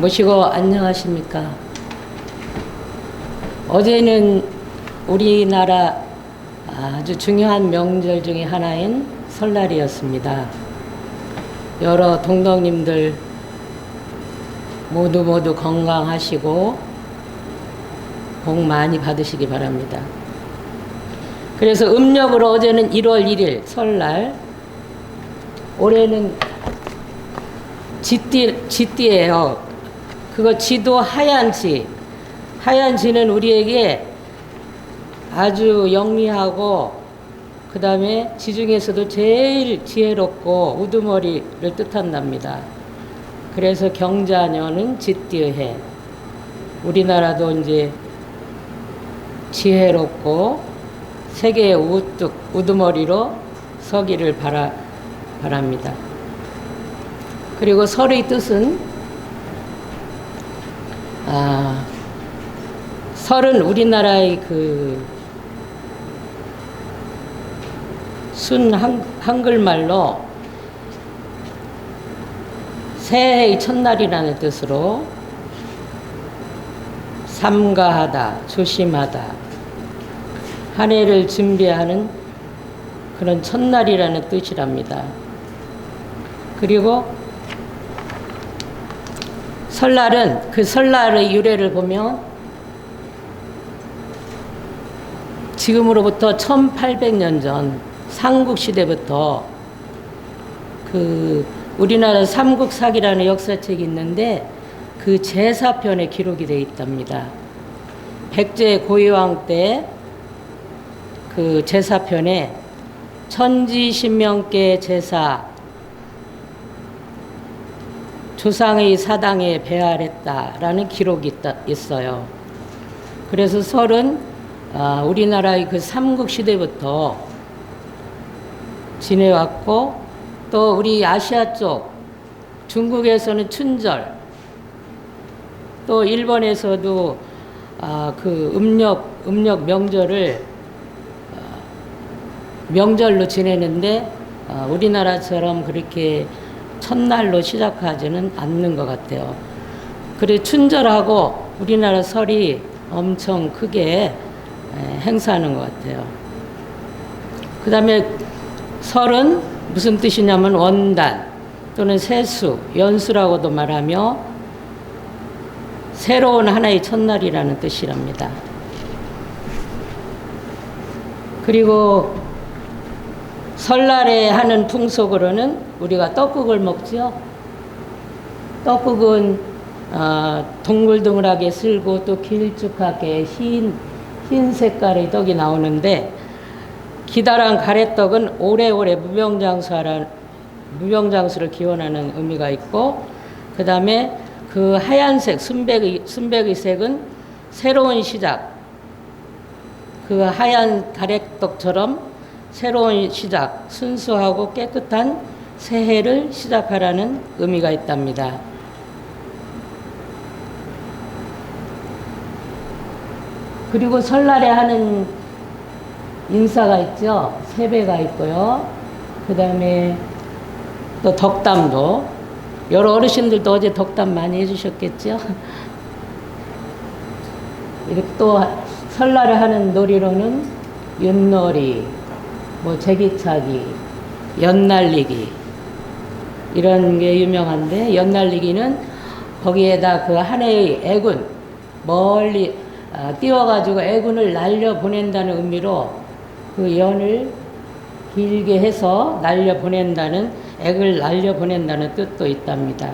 모시고 안녕하십니까. 어제는 우리나라 아주 중요한 명절 중에 하나인 설날이었습니다. 여러 동덕님들 모두 모두 건강하시고 복 많이 받으시기 바랍니다. 그래서 음력으로 어제는 1월 1일 설날, 올해는 쥐띠, 쥐띠예요. 그거 쥐도 하얀 쥐. 하얀 쥐는 우리에게 아주 영리하고 그 다음에 쥐 중에서도 제일 지혜롭고 우두머리를 뜻한답니다. 그래서 경자녀는 쥐띠의 해. 우리나라도 이제 지혜롭고 세계의 우뚝, 우두머리로 서기를 바라, 바랍니다. 그리고 설의 뜻은 아, 설은 우리나라의 그순 한글말로 새해의 첫날이라는 뜻으로 삼가하다, 조심하다, 한 해를 준비하는 그런 첫날이라는 뜻이랍니다. 그리고 설날은 그 설날의 유래를 보면 지금으로부터 1800년 전 삼국 시대부터 그 우리나라 삼국사기라는 역사책이 있는데 그 제사편에 기록이 되어 있답니다. 백제 고유왕 때 그 제사편에 천지신명께 제사 조상의 사당에 배할했다라는 기록이 있다, 있어요. 그래서 설은 아, 우리나라의 그 삼국 시대부터 지내왔고 또 우리 아시아 쪽 중국에서는 춘절 또 일본에서도 아, 그 음력 음력 명절을 어, 명절로 지내는데 어, 우리나라처럼 그렇게 첫날로 시작하지는 않는 것 같아요. 그래 춘절하고 우리나라 설이 엄청 크게 행사하는 것 같아요. 그 다음에 설은 무슨 뜻이냐면 원단 또는 세수, 연수라고도 말하며 새로운 하나의 첫날이라는 뜻이랍니다. 그리고 설날에 하는 풍속으로는 우리가 떡국을 먹죠. 떡국은 어, 동글동글하게 쓸고 또 길쭉하게 흰, 흰 색깔의 떡이 나오는데 기다란 가래떡은 오래오래 무병장수하라 무병장수를 기원하는 의미가 있고 그 다음에 그 하얀색 순백의 순백의 색은 새로운 시작 그 하얀 가래떡처럼 새로운 시작 순수하고 깨끗한 새해를 시작하라는 의미가 있답니다. 그리고 설날에 하는 인사가 있죠. 세배가 있고요. 그 다음에 또 덕담도 여러 어르신들도 어제 덕담 많이 해주셨겠죠. 이렇게 또 설날에 하는 놀이로는 윷놀이, 뭐 제기차기, 연날리기 이런 게 유명한데 연날리기는 거기에다 그 한 해의 애군 멀리 아, 띄워가지고 애군을 날려 보낸다는 의미로 그 연을 길게 해서 날려 보낸다는 액을 날려 보낸다는 뜻도 있답니다.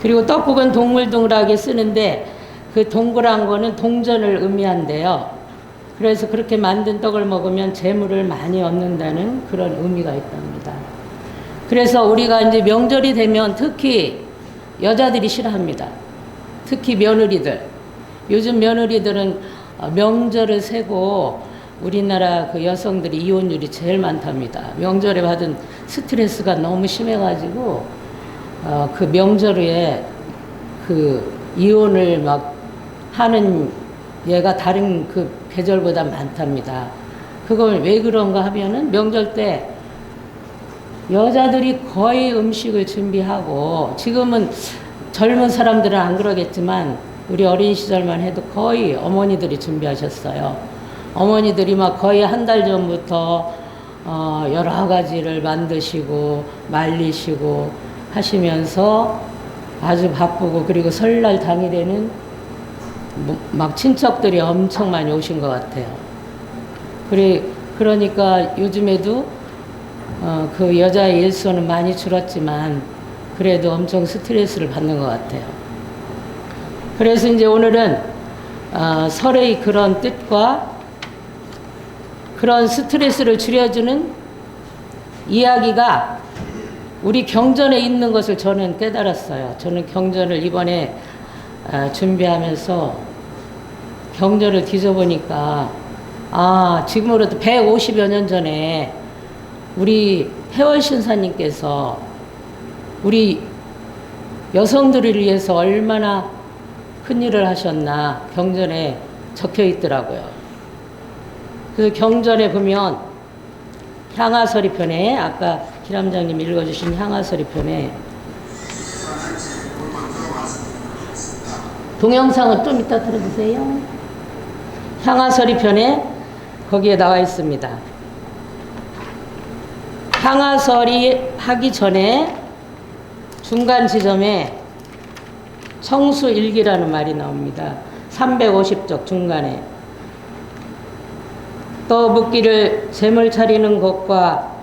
그리고 떡국은 동글동글하게 쓰는데 그 동그란 거는 동전을 의미한대요. 그래서 그렇게 만든 떡을 먹으면 재물을 많이 얻는다는 그런 의미가 있답니다. 그래서 우리가 이제 명절이 되면 특히 여자들이 싫어합니다. 특히 며느리들. 요즘 며느리들은 어, 명절을 세고 우리나라 그 여성들이 이혼율이 제일 많답니다. 명절에 받은 스트레스가 너무 심해가지고 어, 그 명절 후에 그 이혼을 막 하는 얘가 다른 그 계절보다 많답니다. 그걸 왜 그런가 하면은 명절 때 여자들이 거의 음식을 준비하고 지금은 젊은 사람들은 안 그러겠지만 우리 어린 시절만 해도 거의 어머니들이 준비하셨어요. 어머니들이 막 거의 한 달 전부터 어, 여러 가지를 만드시고 말리시고 하시면서 아주 바쁘고 그리고 설날 당일에는 뭐- 막 친척들이 엄청 많이 오신 것 같아요. 그래 그러니까 요즘에도 어, 그 여자의 일수는 많이 줄었지만 그래도 엄청 스트레스를 받는 것 같아요. 그래서 이제 오늘은 어, 설의 그런 뜻과 그런 스트레스를 줄여주는 이야기가 우리 경전에 있는 것을 저는 깨달았어요. 저는 경전을 이번에 어, 준비하면서 경전을 뒤져보니까 아 지금으로부터 150여 년 전에 우리 해월신사님께서 우리 여성들을 위해서 얼마나 큰 일을 하셨나 경전에 적혀 있더라고요. 그래서 경전에 보면 향하서리 편에 아까 기람장님 읽어주신 향하서리 편에 동영상은 좀 이따 들어주세요. 향하서리 편에 거기에 나와 있습니다. 향하설이 하기 전에 중간 지점에 청수일기라는 말이 나옵니다. 350쪽 중간에 또 묻기를 재물 차리는 것과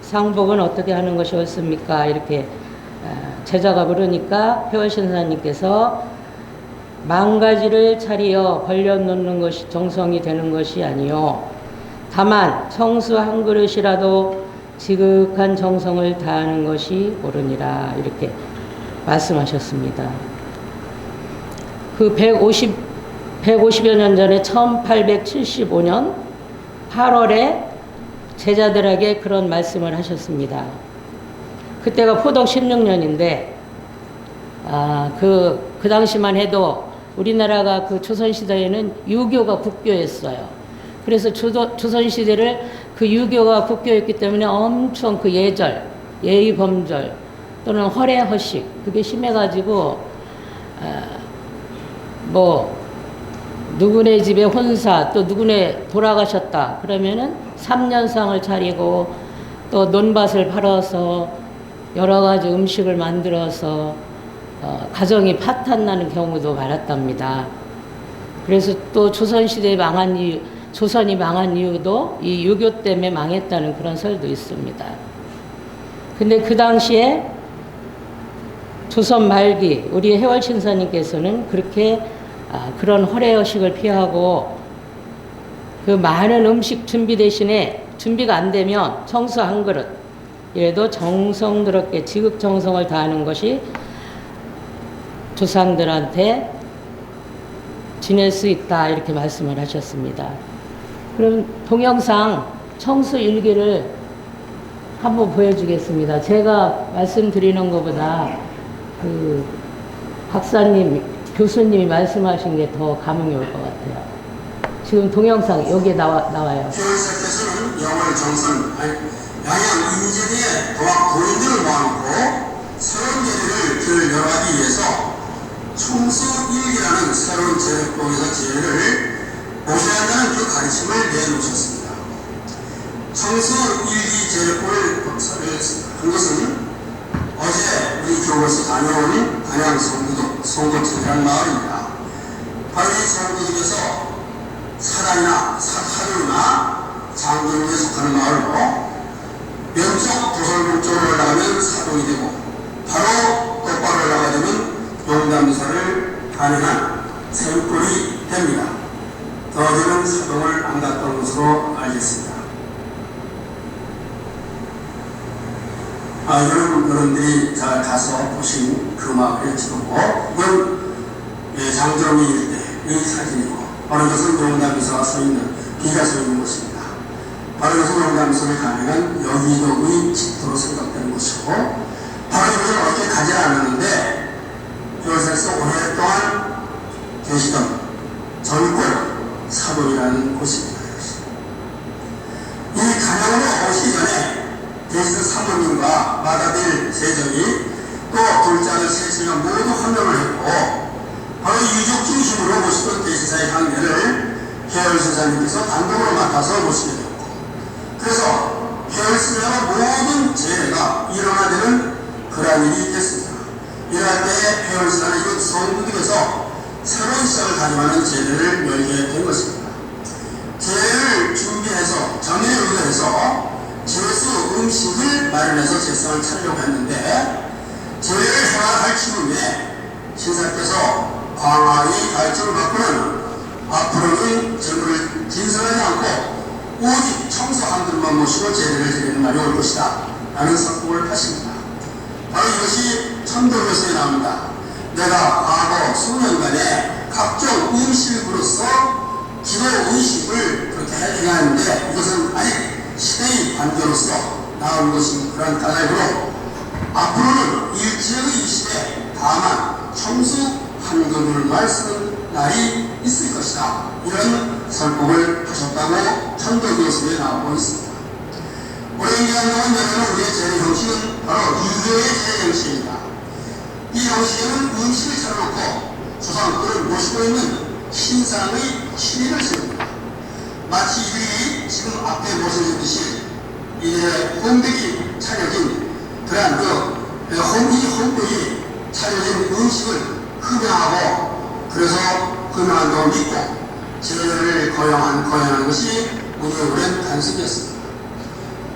상복은 어떻게 하는 것이 옳습니까? 이렇게 어, 제자가 물으니까 회원신사님께서 망가지를 차리어 벌려놓는 것이 정성이 되는 것이 아니요 다만 청수 한 그릇이라도 지극한 정성을 다하는 것이 옳으니라 이렇게 말씀하셨습니다. 그 150, 150여 년 전에 1875년 8월에 제자들에게 그런 말씀을 하셨습니다. 그때가 포덕 16년인데, 아, 그, 그 당시만 해도 우리나라가 그 조선시대에는 유교가 국교였어요. 그래서 조선, 조선시대를 그 유교가 국교였기 때문에 엄청 그 예절, 예의범절 또는 허례허식, 그게 심해가지고, 아, 뭐, 누구네 집에 혼사, 또 누구네 돌아가셨다. 그러면은 3년상을 차리고 또 논밭을 팔아서 여러 가지 음식을 만들어서 어, 가정이 파탄 나는 경우도 많았답니다. 그래서 또 조선시대에 망한 이유, 조선이 망한 이유도 이 유교 때문에 망했다는 그런 설도 있습니다. 근데 그 당시에 조선 말기 우리 해월 신사님께서는 그렇게 아, 그런 허례허식을 피하고 그 많은 음식 준비 대신에 준비가 안 되면 청수 한 그릇 이래도 정성스럽게 지극정성을 다하는 것이 조상들한테 지낼 수 있다 이렇게 말씀을 하셨습니다. 그럼 동영상 청수 일기를 한번 보여주겠습니다. 제가 말씀드리는 것보다 그 박사님, 교수님이 말씀하신 게 더 감흥이 올 것 같아요. 지금 동영상 여기에 나와, 나와요. 양양 인재리에 도학 도인들을 모아놓고 새로운 위해서 제도에서 제를 한다는 그 가르침을 내놓으셨습니다. 청수일기 제도를 한 것은 어제 우리 교회에서 다녀온 단양 성도덕, 성도촌이라는 마을입니다. 바로 이 성도덕에서 사단이나 사타류나 장군에 속하는 마을로 왼쪽 도설문 쪽으로 올라가면 사동이 되고 바로 똑바로 올라가게 되면 용담사를 가능한 샘골이 됩니다. 더디는 사동을 안 갔던 것으로 알겠습니다. 아, 여러분, 여러분들이 자, 가서 보신 그 마을의 지도고, 이건 예, 장정일 때의 사진이고, 바로 이것은 용담사가 서 있는, 비가 서 있는 곳입니다. 바로 이것은 용담사를 가능한 여기도의 집도로 생각되는 것이고, 바로 이것을 어떻게 가지 않았는데, 이것에서 오랫동안 계시던 전골 사돈이라는 곳입니다. 이 가나안에 오시 전에 예수 사도님과 마다빌 세정이 또 둘째 아들 세신을 모두 헌명을 했고 바로 유족 중심으로 모시던 대시사의 강연을 계열 선사님께서 단독으로 맡아서 모시게 되었고 그래서 계열 선사와 모든 재해가 일어나는 그러한 일이 있겠습니다. 이러할 때 계열 선사는 이곳 성국에서 새로운 시작을 다짐하는 제례를 열게 된 것입니다. 제례를 준비해서 전에 의뢰해서 제수 음식을 마련해서 제상을 차리려고 했는데 제례를 행할 즈음에 신사께서 광활히 가르침을 받고는 앞으로는 전부를 진설하지 않고 오직 청소 한 그릇만 모시고 제례를 드리는 날이 올 것이다 라는 선포를 하십니다. 바로 이것이 천도교서에 나옵니다. 내가 과거 수년간에 각종 음식으로서 기도 의식을 그렇게 행하는데 이것은 아직 시대의 관계로서 나온 것인 그런 까닭으로 앞으로는 일제의 이 시대 다만 청수 한 그릇만 쓰는 날이 있을 것이다. 이런 설법을 하셨다고 천도교서에 나오고 있습니다. 오랜 기간 동안 여러분 우리의 재래 형식은 바로 유교의 재래 형식입니다. 이 형식에는 음식을 차려놓고 조상들을 모시고 있는 신상의 신의를 세웁니다. 마치 이들이 지금 앞에 모셔졌듯이 이제 혼백이 차려진 그러한 그 혼이 혼백이 차려진 음식을 흠양하고 그래서 흠양한 도 믿고 제를 거용한 거용하는 것이 우리의 오랜 관습이었습니다.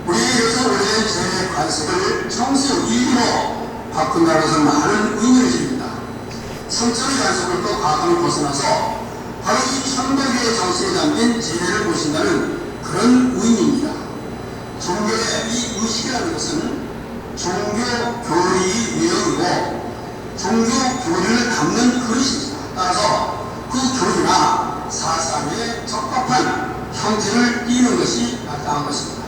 우리에게서 오랜 제 관습을 청수 일기로 바꾼다는 것은 많은 의미를 지닙니다. 성적의 관습을 또 과감히 벗어나서 바로 이 천도교의 정신에 담긴 제례를 보신다는 그런 의미입니다. 종교의 이 의식이라는 것은 종교 교리의 외형이고 종교 교리를 담는 그릇입니다. 따라서 그 교리나 사상에 적합한 형태를 띠는 것이 마땅한 것입니다.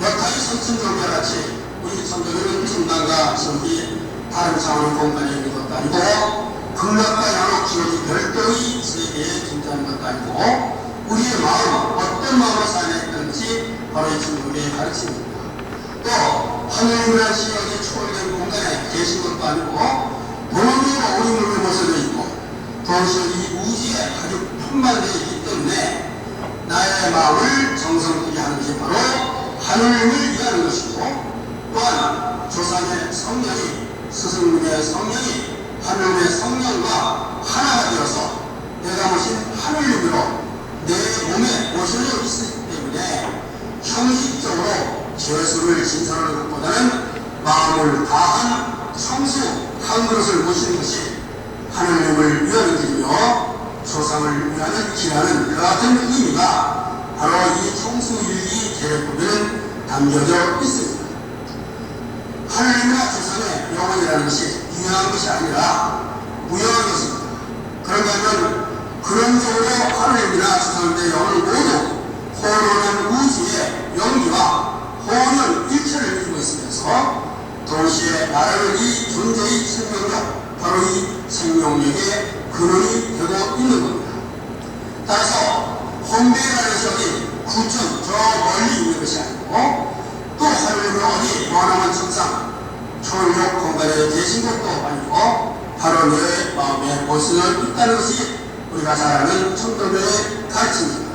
여타의 선천종과 같이 우리 천도교는 중단과 저기 다른 차원의 공간에 있는 것도 아니고 극락과 양의 기억이 별도의 세계에 존재하는 것도 아니고 우리의 마음, 어떤 마음으로 살아야 되는지 바로 이 천도교의 가르침입니다. 또 하늘이라는 지역이 초월된 공간에 계신 것도 아니고 우리 물을 모셔져 있고 동시에 이 우주에 아주 풍만되어 있기 때문에 나의 마음을 정성되게 하는 것이 바로 하늘님을 위하는 것이고 또한 조상의 성령이 스승님의 성령이 하늘의 성령과 하나가 되어서 내가 모신 하늘님으로 내 몸에 모셔져 있기 때문에 형식적으로 죄수를 진설하는 것보다는 마음을 다한 성수 한 그릇을 모시는 것이 하늘님을 위하는 길이며 조상을 위하는 길하는 그 같은 의미가 바로 이 성수일기 계획법에는 담겨져 있습니다. 하늘님과 조상의 영혼이라는 것이 유명한 것이 아니라 무용한 것입니다. 그런가 하면 그런적으로 하늘님이나 조상의 영혼을 모두 혼돈한 우주의 영기와 혼연 일체를 이루고 있으면서 동시에 나라는 이 존재의 생명력, 바로 이 생명력의 근원이 되고 있는 겁니다. 따라서 홍대라는 지역이 구천 저 멀리 있는 것이 아니고 또 하늘의 어디 원하는 천상 초력 공간에 계신 것도 아니고 바로 내 마음에 모습을 있다는 것이 우리가 잘 아는 천도교의 가르침입니다.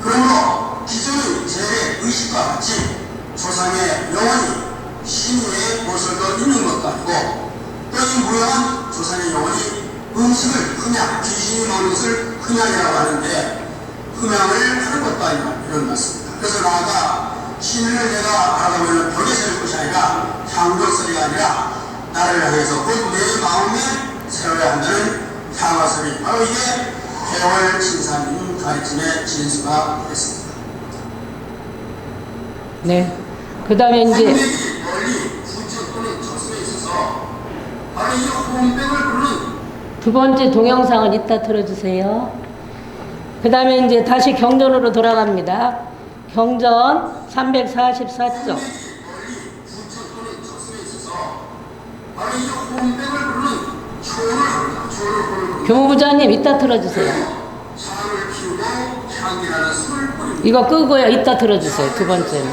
그러므로 기존의 제 의식과 같이 조상의 영혼이 신의 모습도 있는 것도 아니고 또이 무용한 조상의 영혼이 음식을 흠양, 귀신이 먹는 것을 흠양이라고 하는데 흠양을 하는 것도 아니라 이런 말씀입니다. 그래서 나아가 신을 내가 벽에 세울 것이 아니라 향도소리가 아니라 나를 향해서 곧내 마음에 세워야 한다는 향화소리 바로 이게 개월 신사님 가르침의 진수가 됐습니다. 네. 그 다음에 이제 홍백이 멀리 구천 또는 저승에 있어서 바로 이 홍백을 부르는 두 번째 동영상은 이따 틀어주세요. 그 다음에 이제 다시 경전으로 돌아갑니다. 경전 344쪽. 멀리 구천 또는 저승에 있어서 바로 이 홍백을 부르는 초를 합니다. 초를 부르는 교무부장님 이따 틀어주세요. 이거 끄고요. 이따 들어주세요. 두 번째는.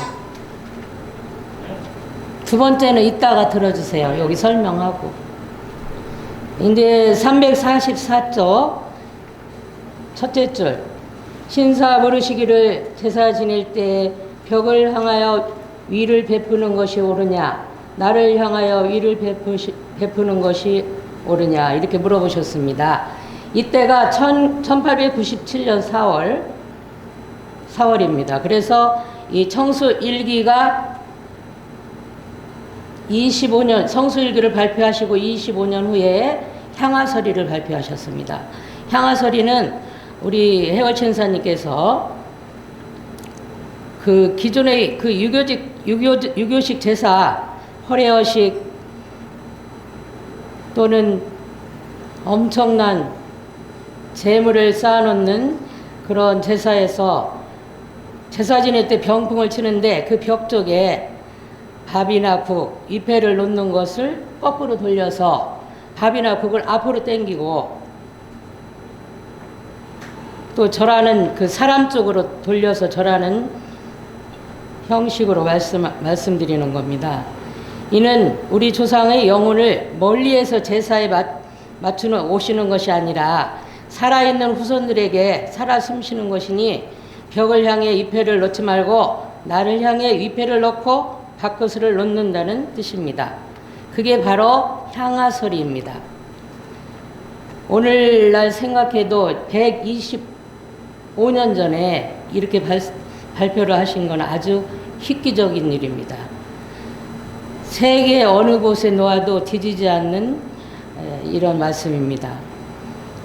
두 번째는 이따가 들어주세요. 여기 설명하고. 이제 344쪽 첫째 줄. 신사 모르시기를 제사 지낼 때 벽을 향하여 위를 베푸는 것이 옳으냐 나를 향하여 위를 베푸시, 베푸는 것이 옳으냐 이렇게 물어보셨습니다. 이때가 1897년 4월 4월입니다. 그래서 이 청수 일기가 25년 성수일기를 발표하시고 25년 후에 향화서리를 발표하셨습니다. 향화서리는 우리 해월천 사님께서 그 기존의 그 유교직 유교 유교식 제사 허례허식 또는 엄청난 재물을 쌓아놓는 그런 제사에서 제사 지낼 때 병풍을 치는데 그 벽 쪽에 밥이나 국, 잎회를 놓는 것을 거꾸로 돌려서 밥이나 국을 앞으로 당기고 또 절하는 그 사람 쪽으로 돌려서 절하는 형식으로 말씀, 말씀드리는 겁니다. 이는 우리 조상의 영혼을 멀리에서 제사에 맞, 맞추는 오시는 것이 아니라 살아있는 후손들에게 살아 숨쉬는 것이니 벽을 향해 위패를 놓지 말고 나를 향해 위패를 놓고 밥그릇을 놓는다는 뜻입니다. 그게 바로 향화설이입니다. 오늘날 생각해도 125년 전에 이렇게 발, 발표를 하신 건 아주 획기적인 일입니다. 세계 어느 곳에 놓아도 뒤지지 않는 에, 이런 말씀입니다.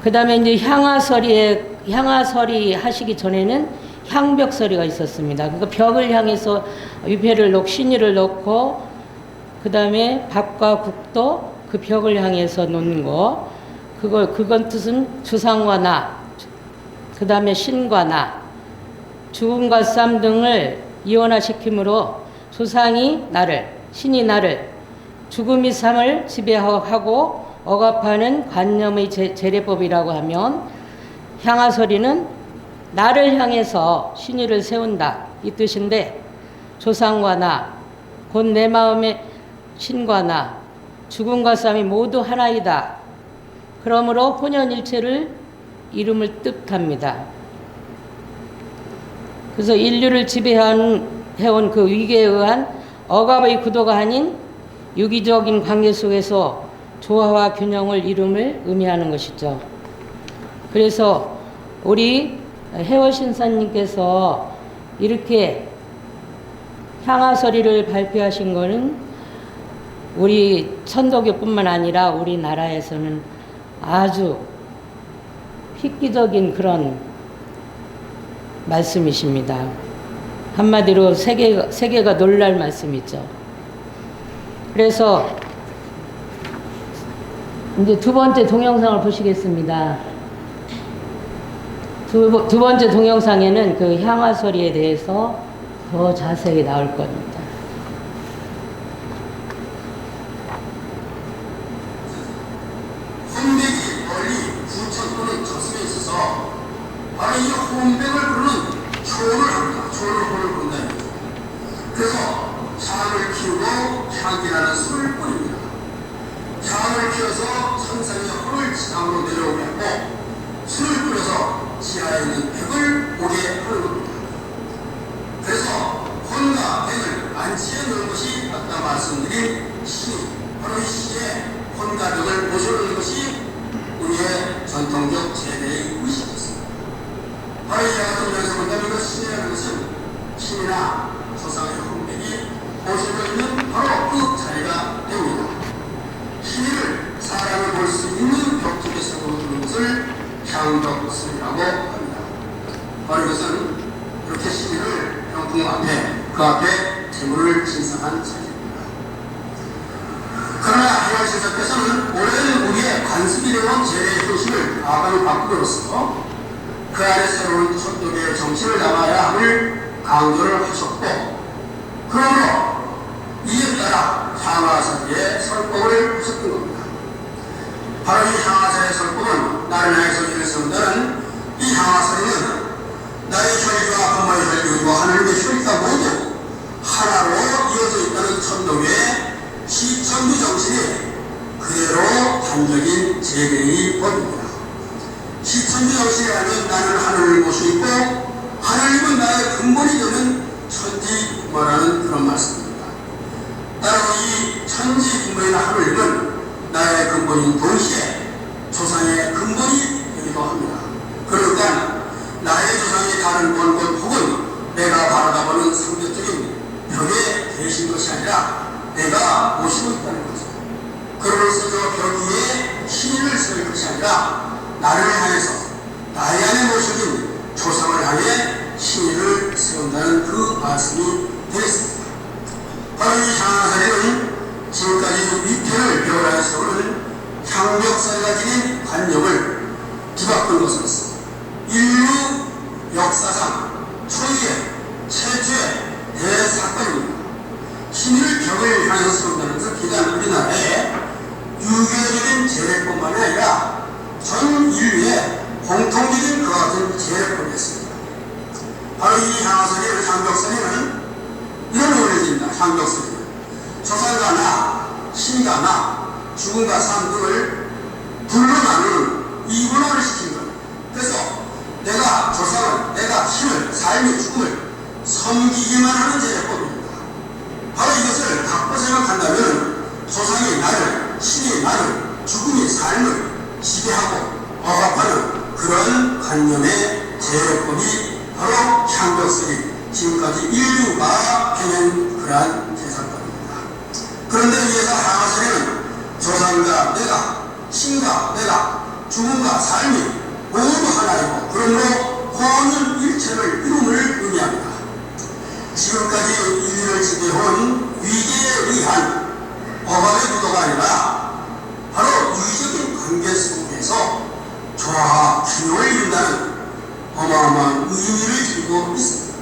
그 다음에 이제 향화설이에, 향화설이 하시기 전에는 향벽설이가 있었습니다. 그러니까 벽을 향해서 위패를 놓고 신의를 놓고 그 다음에 밥과 국도 그 벽을 향해서 놓는 거. 그걸, 그건 뜻은 주상과 나, 그 다음에 신과 나, 죽음과 쌈 등을 이원화시킴으로 조상이 나를, 신이 나를, 죽음이 삶을 지배하고 억압하는 관념의 제, 제례법이라고 하면 향화설이는 나를 향해서 신의를 세운다 이 뜻인데 조상과 나, 곧 내 마음의 신과 나, 죽음과 쌈이 모두 하나이다. 그러므로 혼연일체를 이름을 뜻합니다. 그래서 인류를 지배한 해온 그 위계에 의한 억압의 구도가 아닌 유기적인 관계 속에서 조화와 균형을 이름을 의미하는 것이죠. 그래서 우리 해월 신사님께서 이렇게 향화서리를 발표하신 것은 우리 천도교뿐만 아니라 우리나라에서는 아주 획기적인 그런 말씀이십니다. 한마디로 세계, 세계가 놀랄 말씀이죠. 그래서 이제 두 번째 동영상을 보시겠습니다. 두, 두 번째 동영상에는 그 향화 소리에 대해서 더 자세히 나올 겁니다. 혼백이 멀리 부천 또는 저승에 있어서 바로 이 혼백을 부르는 초를 합니다. 초를 혼을 부른다는 거죠. 그래서 향을 키우고 향기라는 술을 뿌립니다. 향을 키워서 천상의 혼을 지상으로 내려오게 하고 술을 뿌려서 지하에 있는 백을 오게 하는 겁니다. 그래서 혼과 백을 안치해 놓은 것이 아까 말씀드린 시 바로 이 시에 혼과 백을 모셔놓는 것이 우리의 전통적 제대의 의식이었습니다. 바로 이와 같은 면에서 본다면 그 신이라는 것은 신이나 조상의 혼백이 모셔져 있는 바로 그 자리가 됩니다. 신을 사람이 볼수 있는 벽 쪽에 세워두는 것을 향벽술이라고 합니다. 바로 이것은 이렇게 시비를 병풍 앞에 그 앞에 재물을 진상한 자리입니다. 그러나 하나님 신사께서는 오랜 우리의 관습이 되어온 제례의 표식을 과감히 바꾸로써 그 안에 새로운 천도교의 정신을 담아야 함을 강조를 하셨고 그러므로 이에 따라 향화사기의 설법을 하셨던 겁니다. 바로 이 향화사의 설법은 나를 향해서 일성다는 이 향화사는 나의 혈기와 부모의 혈기 그리고 하늘의 혈기가 모두 하나로 이어져 있다는 천도교의 시천부 정신이 그대로 단적인 제계의 법입니다. 시천 천지영신이라면 나는 하늘을 모시고 있고 하늘님은 나의 근본이 되는 천지부모라는 그런 말씀입니다. 따로 이 천지부모인 하늘님은 나의 근본인 동시에 조상의 근본이 되기도 합니다. 그러니까 나의 조상이 다른 본것 혹은 내가 바라다보는 상대적인 벽에 계신 것이 아니라 내가 모시고 있다는 거죠. 그러면서 저 벽 위에 신인을 세울 것이 아니라 나를 향해서 나의 안에 모셔진 조상을 향해 신인을 세운다는 그 말씀이 되겠습니다. 바로 이 향하사리는 지금까지 위편을 벽을 세우는 향벽사가 지닌 관념을 뒤바꾼 것으로서 인류 역사상 초유의 최초의 대사건입니다. 신을 벽을 향해서 세운다는 것은 비단 우리나라의 유교적인 재래뿐만 아니라 전 인류의 공통적인 그와 같은 재래법이었습니다. 바로 이 향화선이는 향벽선이는 이런 의미를 줍니다. 향벽선이는 조상과 나, 신과 나, 죽음과 삶 등을 둘로 나누는 이분화를 시킨 거예요. 그래서 내가 조상을, 내가 신을, 삶의 죽음을 섬기기만 하는 재래법입니다. 바로 이것을 갖고 생각한다면 조상이 나를, 신이 나를, 죽음이 삶을 지배하고 억압하는 그런 관념의 재래법이 바로 향벽설이 지금까지 인류가 해낸 그러한 제사법입니다. 그런데 위에서 하나선에는 조상과 내가, 신과 내가, 죽음과 삶이 모두 하나이고 그러므로 혼은 일체를 이룸을 의미합니다. 지금까지 인류를 지배해온 위계에 의한 억압의 구도가 아니라 바로 유의적인 관계 속에서 조화와 균형을 이룬다는 어마어마한 의미를 지니고 있습니다.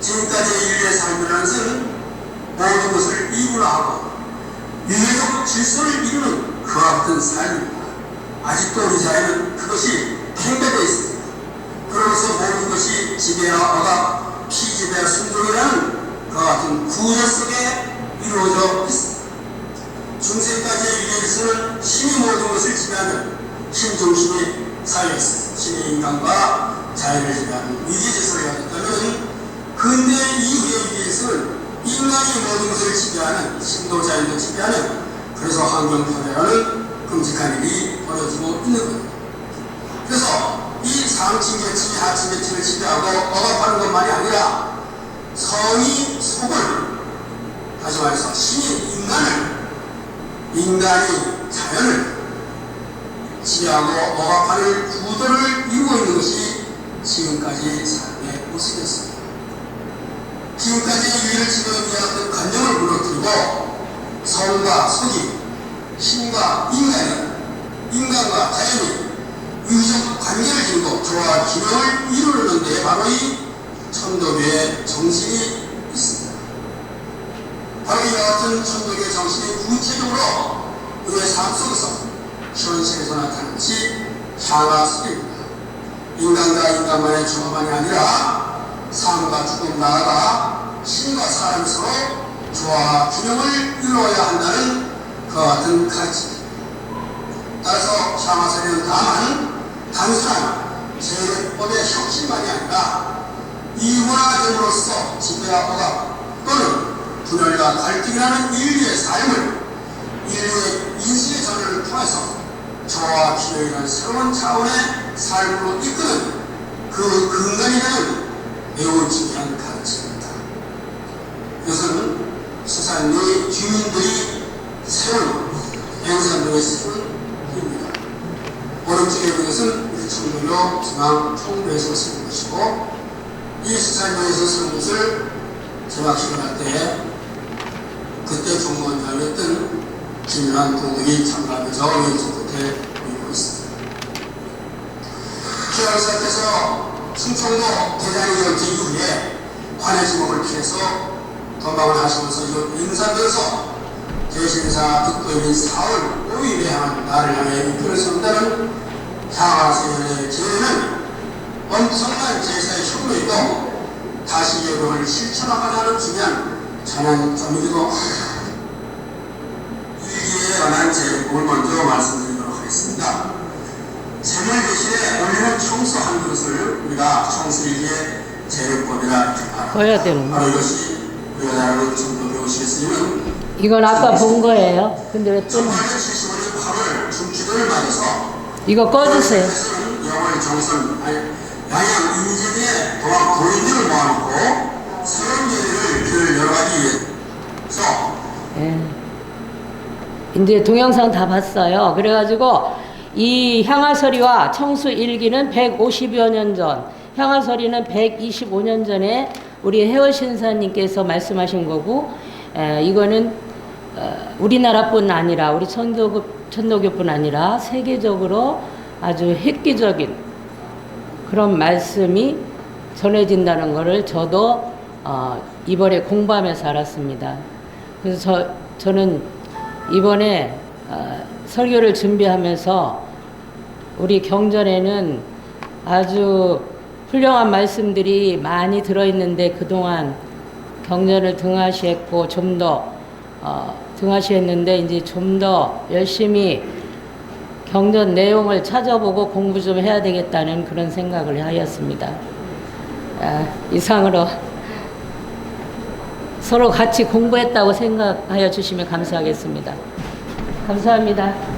지금까지 인류의 삶이라는 것은 모든 것을 이분화하고 유해적 질서를 이루는 그와 같은 삶입니다. 아직도 우리 사회는 그것이 팽배되어 있습니다. 그러면서 모든 것이 지배와 억압, 피지배와 순종이라는 그와 같은 구조 속에 이루어져 있습니다. 중세까지의 유해질서는 신이 모든 것을 지배하는 신중심의 사회였습니다. 신이 인간과 자연을 지배하는 위기질서를 가졌다면 근대 이후의 위기질서는 인간이 모든 것을 지배하는 신도 자연도 지배하는 그래서 환경 파괴라는 끔찍한 일이 벌어지고 있는 겁니다. 그래서 이 상층 계층이 하층 계층을 지배하고 억압하는 것만이 아니라 성이 속을 다시 말해서 신이 인간을 인간이 자연을 지배하고 억압하는 구도를 이루고 있는 것이 지금까지 삶의 모습이었습니다. 지금까지 유일을 지배해왔던 관념을 무너뜨리고 성과 속이 신과 인간이 인간과 자연이 유기적 관계를 지고 조화 균형을 이루는 데 바로 이 천도교의 정신이 있습니다. 바로 이와 같은 천도교의 정신이 구체적으로 우리의 삶 속에서 현실에서 나타나는 것이 향화술입니다. 인간과 인간만의 조화만이 아니라 삶과 죽음 나아가 신과 사람이 서로 조화 균형을 이루어야 한다는 그와 같은 가치입니다. 따라서 향화설은 다만 단순한 제법의 혁신만이 아니라 이문화됨으로써 지배와 억압 또는 분열과 갈등이라는 인류의 삶을 인류의 인식의 전열을 통해서 저와 기회라는 새로운 차원의 삶으로 이끄는 그 근간이 되는 매우 중요한 가치입니다. 이것은 수산리 주민들이 세운 행산동의 세운입니다. 오른쪽에 보는 것은 우리 청도교 중앙 총무에서 세운 것이고 이 수산리에서 세운 것을 기억할 때 그때 종무원장이었던 김일환 동덕이 참가하면서 왼쪽 끝에 보이고 있습니다. 충청도 대장의 전투 이후에 관해지목을 피해서 도망을 하시면서 인사되어서 대신사 득도인 4월 5일에 향한 나를 향해 우편을 쏜다는 향화세연의 제는 엄청난 제사의 혁명이고 다시 여명을 실천하고자 중요한 전환점이기도 합니다. 일기에 관한 제목을 먼저 말씀드리도록 하겠습니다. 재물 대신에 올려 재료법이라 이렇게 말합니다. 거야 되는 바로 이것이 우리가 나라로 배우시게 쓰이는 이건 아까 본 거예요. 근데 왜 또? 1875년 8월 중추를 맞아서 이거 꺼주세요. 영월 정선 아니, 양양 인제대에 도합 고인들을 모아놓고 새로운 예를 그 여러 가지 위해서 예. 이제 동영상 다 봤어요. 그래가지고 이 향화서리와 청수 일기는 150여 년 전, 향화서리는 125년 전에 우리 혜원 신사님께서 말씀하신 거고, 에, 이거는 어, 우리나라뿐 아니라 우리 천도교, 천도교뿐 아니라 세계적으로 아주 획기적인 그런 말씀이 전해진다는 것을 저도 어, 이번에 공부하면서 알았습니다. 그래서 저, 저는 이번에 어, 설교를 준비하면서 우리 경전에는 아주 훌륭한 말씀들이 많이 들어있는데 그동안 경전을 등하시했고 좀더 어, 등하시했는데 이제 좀 더 열심히 경전 내용을 찾아보고 공부 좀 해야 되겠다는 그런 생각을 하였습니다. 아, 이상으로 서로 같이 공부했다고 생각하여 주시면 감사하겠습니다. 감사합니다.